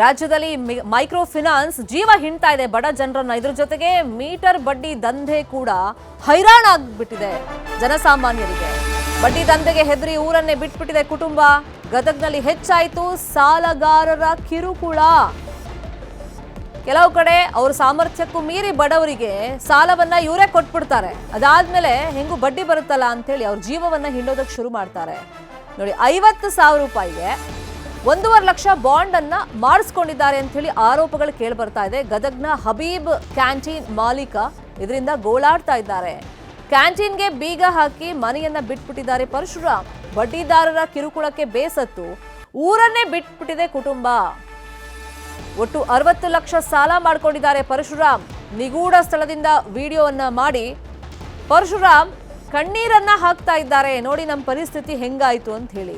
ರಾಜ್ಯದಲ್ಲಿ micro finance ಜೀವ ಹಿಂಡ್ತಾ ಇದೆ. ಬಡ ಜನರನ್ನ ಇದ್ರ ಜೊತೆಗೆ ಮೀಟರ್ ಬಡ್ಡಿ ದಂಧೆ ಕೂಡ ಹೈರಾಣ ಆಗ್ಬಿಟ್ಟಿದೆ ಜನಸಾಮಾನ್ಯರಿಗೆ. ಬಡ್ಡಿ ದಂಧೆಗೆ ಹೆದರಿ ಊರನ್ನೇ ಬಿಟ್ಬಿಟ್ಟಿದೆ ಕುಟುಂಬ. ಗದಗ್ನಲ್ಲಿ ಹೆಚ್ಚಾಯಿತು ಸಾಲಗಾರರ ಕಿರುಕುಳ. ಕೆಲವು ಕಡೆ ಅವ್ರ ಸಾಮರ್ಥ್ಯಕ್ಕೂ ಮೀರಿ ಬಡವರಿಗೆ ಸಾಲವನ್ನ ಇವರೇ ಕೊಟ್ಬಿಡ್ತಾರೆ. ಅದಾದ್ಮೇಲೆ ಹೆಂಗೂ ಬಡ್ಡಿ ಬರುತ್ತಲ್ಲ ಅಂತೇಳಿ ಅವ್ರ ಜೀವವನ್ನ ಹಿಂಡೋದಕ್ಕೆ ಶುರು ಮಾಡ್ತಾರೆ. ನೋಡಿ, ಐವತ್ತು ಸಾವಿರ ರೂಪಾಯಿಗೆ ಒಂದೂವರೆ ಲಕ್ಷ ಬಾಂಡ್ ಅನ್ನ ಮಾಡಿಸ್ಕೊಂಡಿದ್ದಾರೆ ಅಂತ ಹೇಳಿ ಆರೋಪಗಳು ಕೇಳಿ ಬರ್ತಾ ಇದೆ. ಗದಗ್ನ ಹಬೀಬ್ ಕ್ಯಾಂಟೀನ್ ಮಾಲೀಕ ಇದರಿಂದ ಗೋಳಾಡ್ತಾ ಇದ್ದಾರೆ. ಕ್ಯಾಂಟೀನ್ಗೆ ಬೀಗ ಹಾಕಿ ಮನೆಯನ್ನ ಬಿಟ್ಬಿಟ್ಟಿದ್ದಾರೆ ಪರಶುರಾಮ್. ಬಡ್ಡಿದಾರರ ಕಿರುಕುಳಕ್ಕೆ ಬೇಸತ್ತು. ಊರನ್ನೇ ಬಿಟ್ಬಿಟ್ಟಿದೆ ಕುಟುಂಬ. ಒಟ್ಟು ಅರವತ್ತು ಲಕ್ಷ ಸಾಲ ಮಾಡ್ಕೊಂಡಿದ್ದಾರೆ ಪರಶುರಾಮ್. ನಿಗೂಢ ಸ್ಥಳದಿಂದ ವಿಡಿಯೋವನ್ನ ಮಾಡಿ ಪರಶುರಾಮ್ ಕಣ್ಣೀರನ್ನ ಹಾಕ್ತಾ ಇದ್ದಾರೆ. ನೋಡಿ ನಮ್ಮ ಪರಿಸ್ಥಿತಿ ಹೆಂಗಾಯ್ತು ಅಂತ ಹೇಳಿ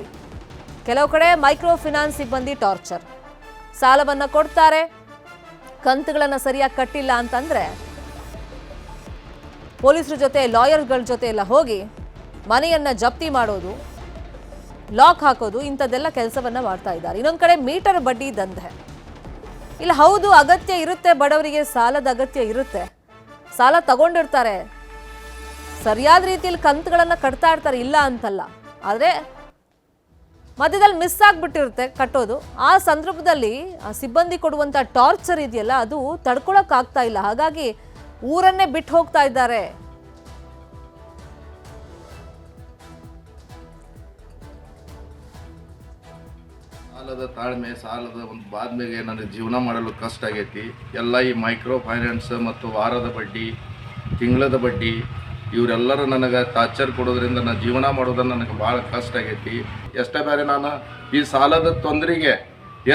ಕೆಲವು ಕಡೆ ಮೈಕ್ರೋ ಫಿನಾನ್ಸ್ ಸಿಬ್ಬಂದಿ ಟಾರ್ಚರ್. ಸಾಲವನ್ನ ಕೊಡ್ತಾರೆ, ಕಂತುಗಳನ್ನ ಸರಿಯಾಗಿ ಕಟ್ಟಿಲ್ಲ ಅಂತಂದ್ರೆ ಪೊಲೀಸರ ಜೊತೆ, ಲಾಯರ್ಗಳ ಜೊತೆ ಎಲ್ಲ ಹೋಗಿ ಮನೆಯನ್ನ ಜಪ್ತಿ ಮಾಡೋದು, ಲಾಕ್ ಹಾಕೋದು, ಇಂಥದ್ದೆಲ್ಲ ಕೆಲಸವನ್ನ ಮಾಡ್ತಾ ಇದ್ದಾರೆ. ಇನ್ನೊಂದು ಕಡೆ ಮೀಟರ್ ಬಡ್ಡಿ ದಂಧೆ. ಇಲ್ಲ, ಹೌದು, ಅಗತ್ಯ ಇರುತ್ತೆ, ಬಡವರಿಗೆ ಸಾಲದ ಅಗತ್ಯ ಇರುತ್ತೆ. ಸಾಲ ತಗೊಂಡಿರ್ತಾರೆ. ಸರಿಯಾದ ರೀತಿಯಲ್ಲಿ ಕಂತುಗಳನ್ನ ಕಟ್ತಾ ಇರ್ತಾರೆ, ಇಲ್ಲ ಅಂತಲ್ಲ. ಆದರೆ ಮಧ್ಯದಲ್ಲಿ ಮಿಸ್ ಆಗ್ಬಿಟ್ಟಿರುತ್ತೆ ಕಟ್ಟೋದು. ಆ ಸಂದರ್ಭದಲ್ಲಿ ಸಿಬ್ಬಂದಿ ಕೊಡುವಂಥ ಟಾರ್ಚರ್ ಇದೆಯಲ್ಲ, ಅದು ತಡ್ಕೊಳಕ್ಕಾಗ್ತಾ ಇಲ್ಲ. ಹಾಗಾಗಿ ಊರನ್ನೇ ಬಿಟ್ಟು ಹೋಗ್ತಾ ಇದ್ದಾರೆ. ಸಾಲದ ತಾಳ್ಮೆ, ಸಾಲದ ಒಂದು ಬಾದ್ಮೆಗೆ ನನಗೆ ಜೀವನ ಮಾಡಲು ಕಷ್ಟ ಆಗೈತಿ. ಎಲ್ಲ ಈ ಮೈಕ್ರೋ ಫೈನಾನ್ಸ್ ಮತ್ತು ವಾರದ ಬಡ್ಡಿ, ತಿಂಗಳದ ಬಡ್ಡಿ ಇವರೆಲ್ಲರೂ ನನಗೆ ಟಾರ್ಚರ್ ಕೊಡೋದ್ರಿಂದ ನಾನು ಜೀವನ ಮಾಡೋದು ನನಗೆ ಭಾಳ ಕಷ್ಟ ಆಗೈತಿ. ಎಷ್ಟೇ ಬೇರೆ ನಾನು ಈ ಸಾಲದ ತೊಂದರೆಗೆ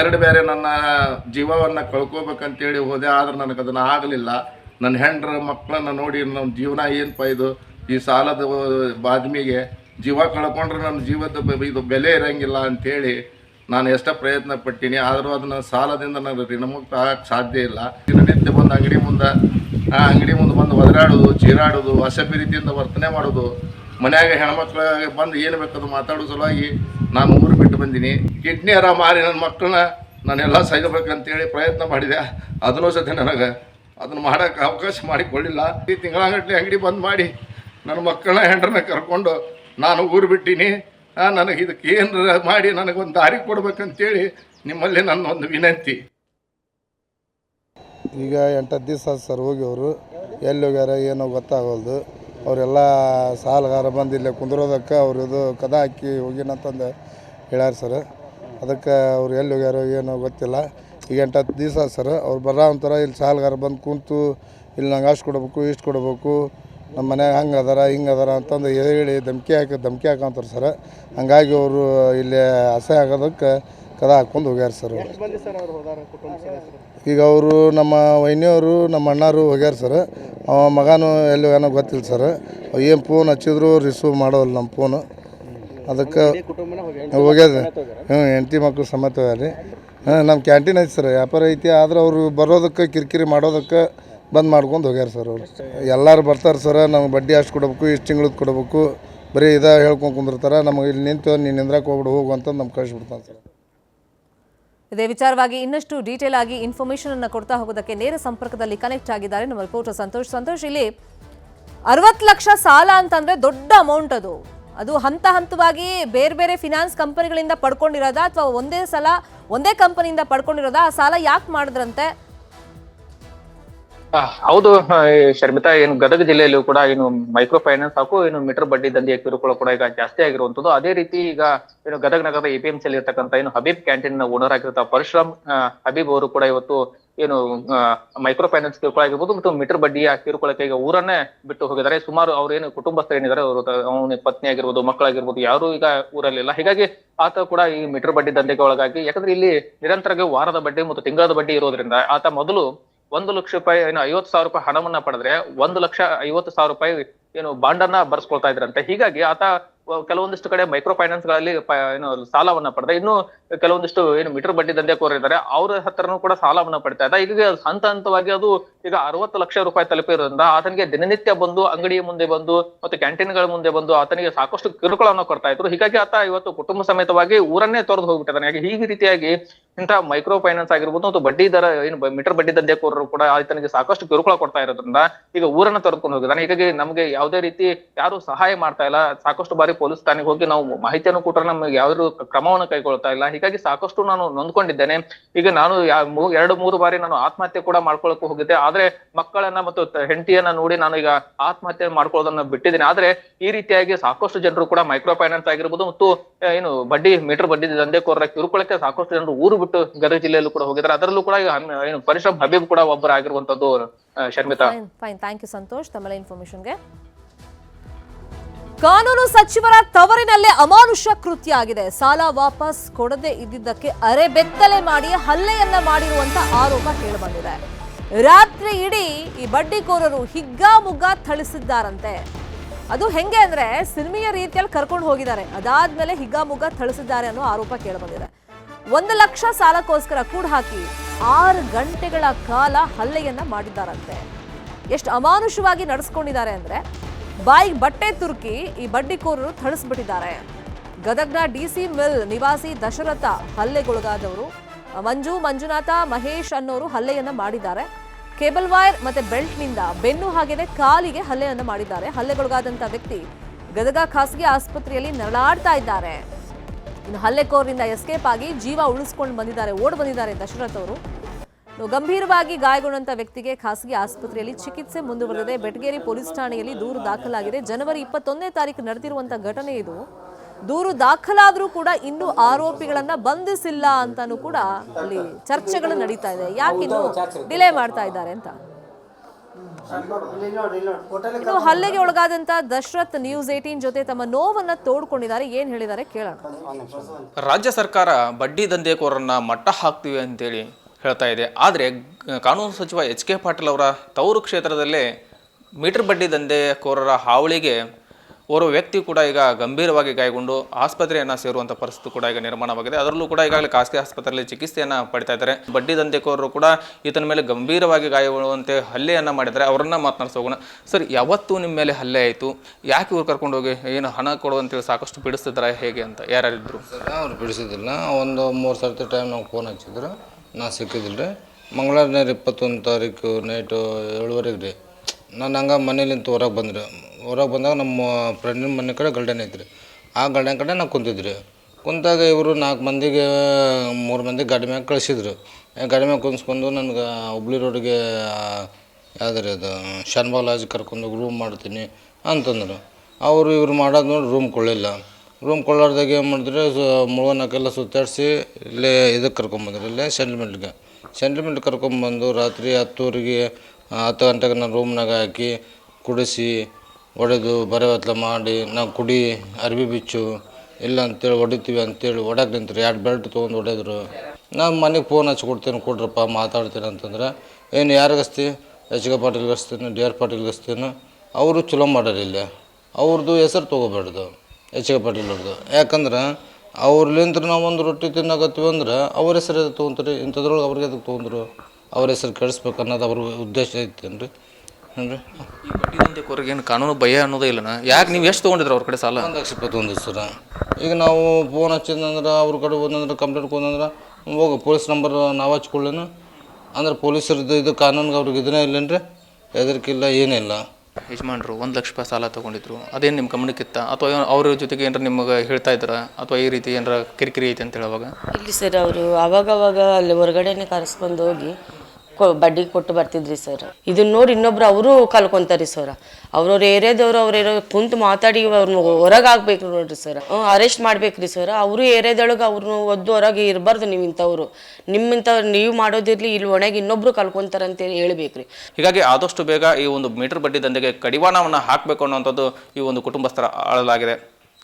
ಎರಡು ಬೇರೆ ನನ್ನ ಜೀವವನ್ನು ಕಳ್ಕೊಬೇಕಂತೇಳಿ ಹೋದೆ, ಆದ್ರೆ ನನಗೆ ಅದನ್ನು ಆಗಲಿಲ್ಲ. ನನ್ನ ಹೆಂಡ್ರ ಮಕ್ಕಳನ್ನ ನೋಡಿ ನಮ್ಮ ಜೀವನ ಏನಪ್ಪ ಇದು? ಈ ಸಾಲದ ಬಾದ್ಮಿಗೆ ಜೀವ ಕಳ್ಕೊಂಡ್ರೆ ನನ್ನ ಜೀವದ ಇದು ಬೆಲೆ ಇರೋಂಗಿಲ್ಲ ಅಂಥೇಳಿ ನಾನು ಎಷ್ಟೋ ಪ್ರಯತ್ನ ಪಟ್ಟೀನಿ, ಆದರೂ ಅದನ್ನು ಸಾಲದಿಂದ ನಾನು ಋಣಮುಕ್ತ ಆಗಕ್ಕೆ ಸಾಧ್ಯ ಇಲ್ಲ. ದಿನನಿತ್ಯ ಬಂದು ಅಂಗಡಿ ಮುಂದೆ, ಆ ಅಂಗಡಿ ಮುಂದೆ ಬಂದು ಒದರಾಡೋದು ಚೀರಾಡೋದು ಅಸಭ್ಯ ರೀತಿಯಿಂದ ವರ್ತನೆ ಮಾಡೋದು ಮನ್ಯಾಗ ಹೆಣ್ಮಕ್ಳಿಗೆ ಬಂದು ಏನು ಬೇಕದು ಮಾತಾಡೋ ಸಲುವಾಗಿ ನಾನು ಊರು ಬಿಟ್ಟು ಬಂದೀನಿ. ಕಿಡ್ನಿ ಅರ ಮಾರಿ ನನ್ನ ಮಕ್ಕಳನ್ನ ನಾನೆಲ್ಲ ಹೇಳಿ ಪ್ರಯತ್ನ ಮಾಡಿದೆ. ಅದನ್ನೂ ಸತಿ ನನಗೆ ಅದನ್ನು ಮಾಡೋಕ್ಕೆ ಅವಕಾಶ ಮಾಡಿಕೊಳ್ಳಿಲ್ಲ ಈ ತಿಂಗಳಗಟ್ಟಲೆ ಅಂಗಡಿ ಬಂದ್ ಮಾಡಿ ನನ್ನ ಮಕ್ಕಳನ್ನ ಹೆಂಡ್ರನ್ನ ಕರ್ಕೊಂಡು ನಾನು ಊರು ಬಿಟ್ಟೀನಿ. ನನಗೆ ಇದಕ್ಕೆ ಏನು ಮಾಡಿ ನನಗೊಂದು ದಾರಿ ಕೊಡ್ಬೇಕಂತೇಳಿ ನಿಮ್ಮಲ್ಲಿ ನನ್ನ ಒಂದು ವಿನಂತಿ. ಈಗ ಎಂಟತ್ತು ದಿವಸ ಸರ್ ಹೋಗಿ ಅವರು. ಎಲ್ಲಿ ಹೋಗ್ಯಾರ ಏನೋ ಗೊತ್ತಾಗೋದು ಅವರೆಲ್ಲ ಸಾಲಗಾರ ಬಂದು ಇಲ್ಲೇ ಕುಂದ್ರೋದಕ್ಕೆ ಅವ್ರು ಇದು ಕದ ಹಾಕಿ ಹೋಗಿನಂತಂದು ಹೇಳ್ಯಾರ ಸರ್. ಅದಕ್ಕೆ ಅವ್ರು ಎಲ್ಲಿ ಹೋಗ್ಯಾರ ಏನೋ ಗೊತ್ತಿಲ್ಲ. ಈಗ ಎಂಟು ಹತ್ತು ದಿವಸ ಸರ್. ಅವ್ರು ಬರೋ ಒಂಥರ ಇಲ್ಲಿ ಸಾಲಗಾರ ಬಂದು ಕುಂತು ಇಲ್ಲಿ ನಂಗೆ ಅಷ್ಟು ಕೊಡಬೇಕು ಇಷ್ಟು ಕೊಡಬೇಕು. ನಮ್ಮ ಮನ್ಯಾಗ ಹಂಗೆ ಅದಾರ, ಹಿಂಗೆ ಅದಾರ ಅಂತಂದು ಹೇಳಿ ಧಮ್ಕಿ ಹಾಕಿ, ಧಮ್ಕಿ ಹಾಕಂತಾರೆ ಸರ್. ಹಂಗಾಗಿ ಅವರು ಇಲ್ಲಿ ಅಸಹ್ಯ ಆಗೋದಕ್ಕೆ ಕದ ಹಾಕೊಂಡು ಹೋಗ್ಯಾರ ಸರ್ ಅವರು. ಈಗ ಅವರು ನಮ್ಮ ವೈನಿಯವರು ನಮ್ಮ ಅಣ್ಣಾರು ಹೋಗ್ಯಾರ ಸರ್. ಅವ ಮಗನೂ ಎಲ್ಲಿ ಏನೋ ಗೊತ್ತಿಲ್ಲ ಸರ್. ಏನು ಫೋನ್ ಹಚ್ಚಿದ್ರು ರಿಸೀವ್ ಮಾಡೋಲ್ಲ ನಮ್ಮ ಫೋನು ಅದಕ್ಕೆ ಹೋಗ್ಯದ. ಹ್ಞೂ ಹೆಂಡತಿ ಮಕ್ಕಳು ಸಮೇತ ಹೋಗ್ಯಾರ. ರೀ ಹಾಂ ನಮ್ಮ ಕ್ಯಾಂಟೀನ್ ಐತಿ ಸರ್. ವ್ಯಾಪಾರ ಐತಿ ಆದ್ರೆ ಅವರು ಬರೋದಕ್ಕೆ ಕಿರಿಕಿರಿ ಮಾಡೋದಕ್ಕೆ ಬಂದ್ ಮಾಡ್ಕೊಂಡು ಹೋಗ್ಯಾರ ಸರ್ ಅವರು. ಎಲ್ಲರೂ ಬರ್ತಾರೆ ಸರ್ ನಮ್ಗೆ ಬಡ್ಡಿ ಅಷ್ಟು ಕೊಡಬೇಕು ಇಷ್ಟು ತಿಂಗಳದ್ದು ಕೊಡಬೇಕು. ಬರೀ ಇದ ಹೇಳ್ಕೊಂಡು ಕುಂದಿರ್ತಾರೆ. ನಮಗೆ ಇಲ್ಲಿ ನಿಂತು ನೀನು ನಿಂದ್ರಕ್ಕೆ ಹೋಗ್ಬಿಡು ಹೋಗು ಅಂತ ನಮ್ಗೆ ಕಳಿಸ್ಬಿಡ್ತಾನೆ ಸರ್. ಇದೇ ವಿಚಾರವಾಗಿ ಇನ್ನಷ್ಟು ಡೀಟೇಲ್ ಆಗಿ ಇನ್ಫಾರ್ಮೇಶನ್ ಅನ್ನು ಕೊಡ್ತಾ ಹೋಗೋದಕ್ಕೆ ನೇರ ಸಂಪರ್ಕದಲ್ಲಿ ಕನೆಕ್ಟ್ ಆಗಿದ್ದಾರೆ ನಮ್ಮ ರಿಪೋರ್ಟರ್ ಸಂತೋಷ್. ಸಂತೋಷ್, ಇಲ್ಲಿ ಅರವತ್ತು ಲಕ್ಷ ಸಾಲ ಅಂತಂದ್ರೆ ದೊಡ್ಡ ಅಮೌಂಟ್ ಅದು. ಅದು ಹಂತ ಹಂತವಾಗಿ ಬೇರೆ ಬೇರೆ ಫಿನಾನ್ಸ್ ಕಂಪನಿಗಳಿಂದ ಪಡ್ಕೊಂಡಿರೋದಾ ಅಥವಾ ಒಂದೇ ಸಲ ಒಂದೇ ಕಂಪನಿಯಿಂದ ಪಡ್ಕೊಂಡಿರೋದಾ? ಆ ಸಾಲ ಯಾಕೆ ಮಾಡಿದ್ರಂತೆ? ಹೌದು ಶರ್ಮಿತಾ ಏನು ಗದಗ ಜಿಲ್ಲೆಯಲ್ಲೂ ಕೂಡ ಏನು ಮೈಕ್ರೋ ಫೈನಾನ್ಸ್ ಹಾಕು ಏನು ಮೀಟರ್ ಬಡ್ಡಿ ದಂಧೆಯ ಕಿರುಕುಳ ಕೂಡ ಈಗ ಜಾಸ್ತಿ ಆಗಿರುವಂತದ್ದು ಅದೇ ರೀತಿ ಈಗ ಏನು ಗದಗ ನಗರದ ಎಪಿಎಂಸಿ ಅಲ್ಲಿ ಇರ್ತಕ್ಕಂಥ ಏನು ಹಬೀಬ್ ಕ್ಯಾಂಟೀನ್ನ ಓನರ್ ಆಗಿರ್ತ ಪರಶುರಾಮ್ ಹಬೀಬ್ ಅವರು ಕೂಡ ಇವತ್ತು ಏನು ಮೈಕ್ರೋ ಫೈನಾನ್ಸ್ ಕಿರುಕುಳ ಆಗಿರ್ಬೋದು ಮತ್ತು ಮೀಟರ್ ಬಡ್ಡಿಯ ಕಿರುಕುಳಕ್ಕೆ ಈಗ ಊರನ್ನೇ ಬಿಟ್ಟು ಹೋಗಿದ್ದಾರೆ. ಸುಮಾರು ಅವ್ರು ಏನು ಕುಟುಂಬಸ್ಥರು ಏನಿದ್ದಾರೆ ಅವರು ಅವನ ಪತ್ನಿ ಆಗಿರ್ಬೋದು, ಮಕ್ಕಳಾಗಿರ್ಬೋದು, ಯಾರು ಈಗ ಊರಲ್ಲಿಲ್ಲ. ಹೀಗಾಗಿ ಆತ ಕೂಡ ಈ ಮೀಟರ್ ಬಡ್ಡಿ ದಂಧೆಗೆ ಒಳಗಾಗಿ, ಯಾಕಂದ್ರೆ ಇಲ್ಲಿ ನಿರಂತರವಾಗಿ ವಾರದ ಬಡ್ಡಿ ಮತ್ತು ತಿಂಗಳದ ಬಡ್ಡಿ ಇರೋದ್ರಿಂದ ಆತ ಮೊದಲು ಒಂದು ಲಕ್ಷ ರೂಪಾಯಿ, ಏನು ಐವತ್ತು ಸಾವಿರ ರೂಪಾಯಿ ಹಣವನ್ನ ಪಡೆದ್ರೆ ಒಂದು ಲಕ್ಷ ಐವತ್ತು ಸಾವಿರ ರೂಪಾಯಿ ಏನು ಬಾಂಡನ್ನ ಬರ್ಸ್ಕೊಳ್ತಾ ಇದ್ರಂತೆ. ಹೀಗಾಗಿ ಆತ ಕೆಲವೊಂದಿಷ್ಟು ಕಡೆ ಮೈಕ್ರೋ ಫೈನಾನ್ಸ್ಗಳಲ್ಲಿ ಏನು ಸಾಲವನ್ನ ಪಡೆದ ಇನ್ನು ಕೆಲವೊಂದಿಷ್ಟು ಏನು ಮೀಟರ್ ಬಡ್ಡಿ ದಂಧೆ ಇದ್ದಾರೆ, ಅವ್ರ ಹತ್ರನೂ ಕೂಡ ಸಾಲವನ್ನ ಪಡಿತಾ ಇದ್ದ ಈಗ ಹಂತ ಹಂತವಾಗಿ ಅದು ಈಗ ಅರವತ್ತು ಲಕ್ಷ ರೂಪಾಯಿ ತಲುಪಿರೋದ್ರಿಂದ ಆತನಿಗೆ ದಿನನಿತ್ಯ ಬಂದು, ಅಂಗಡಿಯ ಮುಂದೆ ಬಂದು ಮತ್ತು ಕ್ಯಾಂಟೀನ್ಗಳ ಮುಂದೆ ಬಂದು ಆತನಿಗೆ ಸಾಕಷ್ಟು ಕಿರುಕುಳವನ್ನು ಕೊಡ್ತಾ ಇದ್ರು. ಹೀಗಾಗಿ ಆತ ಇವತ್ತು ಕುಟುಂಬ ಸಮೇತವಾಗಿ ಊರನ್ನೇ ತೊರೆದು ಹೋಗ್ಬಿಟ್ಟಿದ್ದಾನೆ. ಹಾಗೆ ಈ ರೀತಿಯಾಗಿ ಇಂತಹ ಮೈಕ್ರೋ ಫೈನಾನ್ಸ್ ಆಗಿರ್ಬೋದು ಮತ್ತು ಬಡ್ಡಿ ದರ, ಏನು ಮೀಟರ್ ಬಡ್ಡಿ ದಂಧೆಕೋರರು ಕೂಡ ಆತನಿಗೆ ಸಾಕಷ್ಟು ಕಿರುಕುಳ ಕೊಡ್ತಾ ಇರೋದ್ರಿಂದ ಈಗ ಊರನ್ನ ತೊರೆದುಕೊಂಡು ಹೋಗಿದ್ದಾನೆ. ಹೀಗಾಗಿ ನಮಗೆ ಯಾವುದೇ ರೀತಿ ಯಾರು ಸಹಾಯ ಮಾಡ್ತಾ ಇಲ್ಲ. ಸಾಕಷ್ಟು ಬಾರಿ ಪೊಲೀಸ್ ಠಾಣೆಗೆ ಹೋಗಿ ನಾವು ಮಾಹಿತಿಯನ್ನು ಕೊಟ್ಟರೆ ನಮಗೆ ಯಾವ್ದು ಕ್ರಮವನ್ನು ಕೈಗೊಳ್ತಾ ಇಲ್ಲ. ಹೀಗಾಗಿ ಸಾಕಷ್ಟು ನಾನು ನೊಂದ್ಕೊಂಡಿದ್ದೇನೆ. ಈಗ ನಾನು ಎರಡು ಮೂರು ಬಾರಿ ನಾನು ಆತ್ಮಹತ್ಯೆ ಕೂಡ ಮಾಡ್ಕೊಳಕ್ಕೆ ಹೋಗಿದ್ದೆ. ಆದ್ರೆ ಮಕ್ಕಳನ್ನ ಮತ್ತು ಹೆಂಡತಿಯನ್ನ ನೋಡಿ ನಾನು ಈಗ ಆತ್ಮಹತ್ಯೆ ಮಾಡ್ಕೊಳ್ಳೋದನ್ನ ಬಿಟ್ಟಿದ್ದೇನೆ. ಆದ್ರೆ ಈ ರೀತಿಯಾಗಿ ಸಾಕಷ್ಟು ಜನರು ಕೂಡ ಮೈಕ್ರೋ ಫೈನಾನ್ಸ್ ಆಗಿರ್ಬೋದು ಮತ್ತು ಏನು ಬಡ್ಡಿ, ಮೀಟರ್ ಬಡ್ಡಿ ದಂಧೆಕೋರರ ಕಿರುಕುಳಕ್ಕೆ ಸಾಕಷ್ಟು ಜನರು ಊರು ಬಿಟ್ಟು ಗದಗ ಜಿಲ್ಲೆಯಲ್ಲೂ ಕೂಡ ಹೋಗಿದ್ದಾರೆ. ಅದರಲ್ಲೂ ಕೂಡ ಈಗ ಏನು ಪರಿಶ್ರಮ್ ಹಬೀಬ್ ಕೂಡ ಒಬ್ಬರಾಗಿರುವಂತದ್ದು Sharmita. Fine thank you Santosh ತಮ್ಮ ಇನ್ಫಾರ್ಮೇಶನ್ಗೆ ಕಾನೂನು ಸಚಿವರ ತವರಿನಲ್ಲೇ ಅಮಾನುಷ ಕೃತ್ಯ ಆಗಿದೆ ಸಾಲ ವಾಪಸ್ ಕೊಡದೆ ಇದ್ದಿದ್ದಕ್ಕೆ ಅರೆ ಬೆತ್ತಲೆ ಮಾಡಿ ಹಲ್ಲೆಯನ್ನ ಮಾಡಿರುವಂತ ಆರೋಪ ಕೇಳಿಬಂದಿದೆ. ರಾತ್ರಿ ಇಡೀ ಈ ಬಡ್ಡಿಕೋರರು ಹಿಗ್ಗಾಮುಗ್ಗಾ ಥಳಿಸಿದ್ದಾರಂತೆ. ಅದು ಹೆಂಗೆ ಅಂದ್ರೆ ಸಿನಿಮೆಯ ರೀತಿಯಲ್ಲಿ ಕರ್ಕೊಂಡು ಹೋಗಿದ್ದಾರೆ. ಅದಾದ್ಮೇಲೆ ಹಿಗ್ಗಾಮುಗ್ಗಾ ಥಳಿಸಿದ್ದಾರೆ ಅನ್ನೋ ಆರೋಪ ಕೇಳಿಬಂದಿದೆ. ಒಂದು ಲಕ್ಷ ಸಾಲಕ್ಕೋಸ್ಕರ ಕೂಡ ಹಾಕಿ ಆರು ಗಂಟೆಗಳ ಕಾಲ ಹಲ್ಲೆಯನ್ನ ಮಾಡಿದ್ದಾರಂತೆ. ಎಷ್ಟು ಅಮಾನುಷವಾಗಿ ನಡೆಸ್ಕೊಂಡಿದ್ದಾರೆ ಅಂದ್ರೆ ಬಾಯಿಗೆ ಬಟ್ಟೆ ತುರುಕಿ ಈ ಬಡ್ಡಿಕೋರರು ಥಳಿಸ್ಬಿಟ್ಟಿದ್ದಾರೆ. ಗದಗ್ನ ಡಿಸಿ ಮಿಲ್ ನಿವಾಸಿ ದಶರಥ ಹಲ್ಲೆಗೊಳಗಾದವರು. ಮಂಜು, ಮಂಜುನಾಥ, ಮಹೇಶ್ ಅನ್ನೋರು ಹಲ್ಲೆಯನ್ನ ಮಾಡಿದ್ದಾರೆ. ಕೇಬಲ್ ವೈರ್ ಮತ್ತೆ ಬೆಲ್ಟ್ನಿಂದ ಬೆನ್ನು ಹಾಗೆಯೇ ಕಾಲಿಗೆ ಹಲ್ಲೆಯನ್ನ ಮಾಡಿದ್ದಾರೆ. ಹಲ್ಲೆಗೊಳಗಾದಂಥ ವ್ಯಕ್ತಿ ಗದಗ ಖಾಸಗಿ ಆಸ್ಪತ್ರೆಯಲ್ಲಿ ನರಳಾಡ್ತಾ ಇದ್ದಾರೆ. ಇನ್ನು ಹಲ್ಲೆಕೋರರಿಂದ ಎಸ್ಕೇಪ್ ಆಗಿ ಜೀವ ಉಳಿಸ್ಕೊಂಡು ಬಂದಿದ್ದಾರೆ, ಓಡ್ ಬಂದಿದ್ದಾರೆ ದಶರಥ್ ಅವರು. ಗಂಭೀರವಾಗಿ ಗಾಯಗೊಂಡಂತ ವ್ಯಕ್ತಿಗೆ ಖಾಸಗಿ ಆಸ್ಪತ್ರೆಯಲ್ಲಿ ಚಿಕಿತ್ಸೆ ಮುಂದುವರೆದಿದೆ. ಬೆಟಗೇರಿ ಪೊಲೀಸ್ ಠಾಣೆಯಲ್ಲಿ ದೂರು ದಾಖಲಾಗಿದೆ. ಜನವರಿ ಇಪ್ಪತ್ತೊಂದನೇ ತಾರೀಕು ನಡೆದಿರುವಂತಹ ಘಟನೆ ಇದು. ದೂರು ದಾಖಲಾದರೂ ಕೂಡ ಇನ್ನೂ ಆರೋಪಿಗಳನ್ನ ಬಂಧಿಸಿಲ್ಲ ಅಂತಾನೂ ಕೂಡ ಅಲ್ಲಿ ಚರ್ಚೆಗಳು ನಡೀತಾ ಇದೆ. ಯಾಕಿನ್ನು ಡಿಲೇ ಮಾಡ್ತಾ ಇದ್ದಾರೆ ಅಂತ? ಇನ್ನು ಹಲ್ಲೆಗೆ ಒಳಗಾದಂತ ದಶರಥ್ ನ್ಯೂಸ್ ಏಟೀನ್ ಜೊತೆ ತಮ್ಮ ನೋವನ್ನ ತೋಡ್ಕೊಂಡಿದ್ದಾರೆ. ಏನ್ ಹೇಳಿದ್ದಾರೆ ಕೇಳೋಣ. ರಾಜ್ಯ ಸರ್ಕಾರ ಬಡ್ಡಿ ದಂಧೆಕೋರನ್ನ ಮಟ್ಟ ಹಾಕ್ತೀವಿ ಅಂತೇಳಿ ಹೇಳ್ತಾ ಇದೆ. ಆದರೆ ಕಾನೂನು ಸಚಿವ ಎಚ್ ಕೆ ಪಾಟೀಲ್ ಅವರ ತವರು ಕ್ಷೇತ್ರದಲ್ಲೇ ಮೀಟರ್ ಬಡ್ಡಿ ದಂಧೆಕೋರರ ಹಾವಳಿಗೆ ಓರ್ವ ವ್ಯಕ್ತಿ ಕೂಡ ಈಗ ಗಂಭೀರವಾಗಿ ಗಾಯಗೊಂಡು ಆಸ್ಪತ್ರೆಯನ್ನು ಸೇರುವಂಥ ಪರಿಸ್ಥಿತಿ ಕೂಡ ಈಗ ನಿರ್ಮಾಣವಾಗಿದೆ. ಅದರಲ್ಲೂ ಕೂಡ ಈಗಾಗಲೇ ಖಾಸಗಿ ಆಸ್ಪತ್ರೆಯಲ್ಲಿ ಚಿಕಿತ್ಸೆಯನ್ನು ಪಡಿತಾ ಇದ್ದಾರೆ. ಬಡ್ಡಿ ದಂಧೆಕೋರರು ಕೂಡ ಈತನ ಮೇಲೆ ಗಂಭೀರವಾಗಿ ಗಾಯಗೊಳ್ಳುವಂತೆ ಹಲ್ಲೆಯನ್ನು ಮಾಡಿದ್ದಾರೆ. ಅವರನ್ನು ಮಾತನಾಡಿಸೋಗೋಣ ಸರ್, ಯಾವತ್ತೂ ನಿಮ್ಮ ಮೇಲೆ ಹಲ್ಲೆ ಆಯಿತು? ಯಾಕೆ ಇವ್ರು ಕರ್ಕೊಂಡೋಗಿ ಏನು ಹಣ ಕೊಡುವಂತೇಳಿ ಸಾಕಷ್ಟು ಬಿಡಿಸ್ತಿದ್ದಾರೆ ಹೇಗೆ ಅಂತ? ಯಾರ್ಯಾರಿದ್ರು? ಅವ್ರು ಬಿಡಿಸಿದಿಲ್ಲ ಒಂದು ಮೂರು ಸರ್ತಿ ಟೈಮ್ ನಾವು ಫೋನ್ ಹಚ್ಚಿದ್ರು. ನಾ ಸಿಕ್ಕಿದ್ದಿಲ್ಲ ರೀ. ಮಂಗಳವಾರ ಇಪ್ಪತ್ತೊಂದು ತಾರೀಕು ನೈಟು ಏಳುವರೆಗೆ ರೀ. ನಾನು ಹಂಗೆ ಮನೇಲಿಂತ ಹೊರಗೆ ಬಂದ್ರಿ ಹೊರಗೆ ಬಂದಾಗ ನಮ್ಮ ಫ್ರೆಂಡಿನ ಮನೆ ಕಡೆ ಗಲ್ಡನ್ ಐತ್ರಿ ಆ ಗಾರ್ಡನ್ ಕಡೆ ನಾವು ಕುಂತಿದ್ರಿ ಕುಂತಾಗ ಇವರು ನಾಲ್ಕು ಮಂದಿಗೆ, ಮೂರು ಮಂದಿ ಗಾಡಿ ಮ್ಯಾಗೆ ಕಳಿಸಿದ್ರು ಗಾಡಿ ಮ್ಯಾಗೆ ಕುಂದ್ಸ್ಕೊಂಡು ನನಗೆ ಹುಬ್ಳಿ ರೋಡ್ಗೆ ಯಾವ್ದು ಅದು, ಶಾನ್ಬಾಗ್ ಕರ್ಕೊಂಡು ರೂಮ್ ಮಾಡ್ತೀನಿ ಅಂತಂದರು. ಅವರು ಇವ್ರು ಮಾಡೋದು ನೋಡಿ ರೂಮ್ ಕೊಳ್ಳಿಲ್ಲ. ರೂಮ್ ಕೊಳ್ಳಾರ್ದಾಗ ಏನು ಮಾಡಿದ್ರೆ ಮುಳುವನಕ್ಕೆಲ್ಲ ಸುತ್ತಾಡಿಸಿ, ಇಲ್ಲೇ ಇದಕ್ಕೆ ಕರ್ಕೊಂಬಂದ್ರು ಇಲ್ಲೇ ಸೆಂಟ್ಲ್ಮೆಂಟ್ಗೆ ಸೆಂಟ್ಲ್ಮೆಂಟ್ ಕರ್ಕೊಂಬಂದು ರಾತ್ರಿ ಹತ್ತುವರೆಗೆ ಹತ್ತು ಗಂಟೆಗೆ ನಾನು ರೂಮ್ನಾಗ ಹಾಕಿ, ಕುಡಿಸಿ ಹೊಡೆದು ಬರೆ ಹೊತ್ಲ ಮಾಡಿ, ನಾವು ಕುಡಿ ಅರ್ಬಿ ಬಿಚ್ಚು, ಇಲ್ಲ ಅಂತೇಳಿ ಹೊಡಿತೀವಿ ಅಂತೇಳಿ ಹೊಡ್ಯಾಕೆ ನಿಂತರು, ಎರಡು ಬೆಲ್ಟ್ ತೊಗೊಂಡು ಹೊಡೆದ್ರು. ನಾನು ಮನೆಗೆ ಫೋನ್ ಹಚ್ಚಿ ಕೊಡ್ತೀನಿ, ಕೊಡ್ರಪ್ಪ, ಮಾತಾಡ್ತೀನಿ ಅಂತಂದ್ರೆ, ಏನು ಯಾರಿಗಸ್ತಿ ಎಚ್ ಕೆ ಪಾಟೀಲ್ಗೆ ಡಿ ಆರ್ ಪಾಟೀಲ್ಗೆ ಹಚ್ತೀನಿ. ಅವರು ಚಲೋ ಮಾಡೋರಿಲ್ಲ ಅವ್ರದ್ದು ಹೆಸರು ತೊಗೋಬಾರ್ದು ಎಚ್ ಕೆ ಪಾಟೀಲ್ ಅವ್ರದ್ದು ಯಾಕಂದ್ರೆ ಅವ್ರ್ಲಿಂತ ನಾವು ಒಂದು ರೊಟ್ಟಿ ತಿನ್ನಕತ್ತೀವಿ ಅಂದ್ರೆ ಅವ್ರ ಹೆಸರು ಎದಕ್ಕೆ ತೊಗೊಂತಾರೆ? ಇಂಥದ್ರೊಳಗೆ ಅವ್ರಿಗೆ ಎದಕ್ಕೆ ತೊಗೊಂಡ್ರು ಅವ್ರ ಹೆಸರು ಕೆಡಿಸ್ಬೇಕು ಅನ್ನೋದು ಅವ್ರ ಉದ್ದೇಶ ಐತೇನು ರೀ ಏನು ಈ ಬಡ್ಡಿ ದಂಧೆಕೋರಿಗೆ ಏನು ಕಾನೂನು ಭಯ ಅನ್ನೋದೇ ಇಲ್ಲನ? ಯಾಕೆ ನೀವು ಎಷ್ಟು ತೊಗೊಂಡಿದ್ರು ಅವ್ರ ಕಡೆ ಸಾಲ? ಒಂದು ಲಕ್ಷ ಇಪ್ಪತ್ತೊಂದು ಸರ. ಈಗ ನಾವು ಫೋನ್ ಹಚ್ಚಿದಂದ್ರೆ ಅವ್ರ ಕಡೆ ಬಂದಂದ್ರೆ ಕಂಪ್ಲೇಂಟ್ ಕೊದಂದ್ರೆ ಹೋಗಿ ಪೊಲೀಸ್ ನಂಬರ್ ನಾವು ಹಚ್ಕೊಳ್ಳೇನು? ಅಂದ್ರೆ ಪೊಲೀಸರದ್ದು ಇದು ಕಾನೂನಿಗೆ ಅವ್ರಿಗೆ ಇದನ್ನೇ ಇಲ್ಲೇನ್ರಿ? ಹೆದರಿಕಿಲ್ಲ ಏನಿಲ್ಲ. ಯಜಮಾನ್ರು ಒಂದು ಲಕ್ಷ ರೂಪಾಯಿ ಸಾಲ ತೊಗೊಂಡಿದ್ರು. ಅದೇನು ನಿಮ್ಮ ಗಮನಕ್ಕಿತ್ತ? ಅಥವಾ ಅವ್ರ ಜೊತೆಗೆ ಏನಾರ ನಿಮಗೆ ಹೇಳ್ತಾ ಇದ್ರ? ಅಥವಾ ಈ ರೀತಿ ಏನಾರ ಕಿರಿಕಿರಿ ಐತೆ ಅಂತ ಹೇಳುವಾಗ? ಇಲ್ಲಿ ಸರ್ ಅವರು ಅವಾಗವಾಗ ಅಲ್ಲಿ ಹೊರಗಡೆನೆ ಕರೆಸ್ಕೊಂಡು ಹೋಗಿ ಬಡ್ಡಿ ಕೊಟ್ಟು ಬರ್ತಿದ್ರಿ ಸರ್ ಇದನ್ನ ನೋಡಿ ಇನ್ನೊಬ್ರು ಅವರು ಕಲ್ಕೊಂತಾರಿ ಸರ್ ಅವ್ರವ್ರ ಏರಿಯಾದವ್ರು ಅವ್ರ ಏರಿಯಾ ಕುಂತು ಮಾತಾಡಿ ಅವ್ರನ್ನ ಹೊರಗೆ ಹಾಕ್ಬೇಕು ನೋಡ್ರಿ ಸರ್ ಅರೆಸ್ಟ್ ಮಾಡ್ಬೇಕ್ರಿ ಸರ್ ಅವರು ಏರಿಯಾದೊಳಗೆ ಅವ್ರನ್ನ ಒದ್ದು ಹೊರಗೆ ಇರಬಾರ್ದು ನೀವು ಇಂಥವ್ರು. ನಿಮ್ಮಿಂತ ನೀವು ಮಾಡೋದಿರಲಿ, ಇಲ್ಲಿ ಒಣಗಿ ಇನ್ನೊಬ್ರು ಕಲ್ಕೊಂತಾರ ಅಂತೇಳಿ ಹೇಳ್ಬೇಕ್ರಿ. ಹೀಗಾಗಿ ಆದಷ್ಟು ಬೇಗ ಈ ಒಂದು ಮೀಟರ್ ಬಡ್ಡಿ ದಂಧೆಗೆ ಕಡಿವಾಣವನ್ನು ಹಾಕಬೇಕು ಅನ್ನುವಂಥದ್ದು ಈ ಒಂದು ಕುಟುಂಬಸ್ಥರ ಆಳಲಾಗಿದೆ.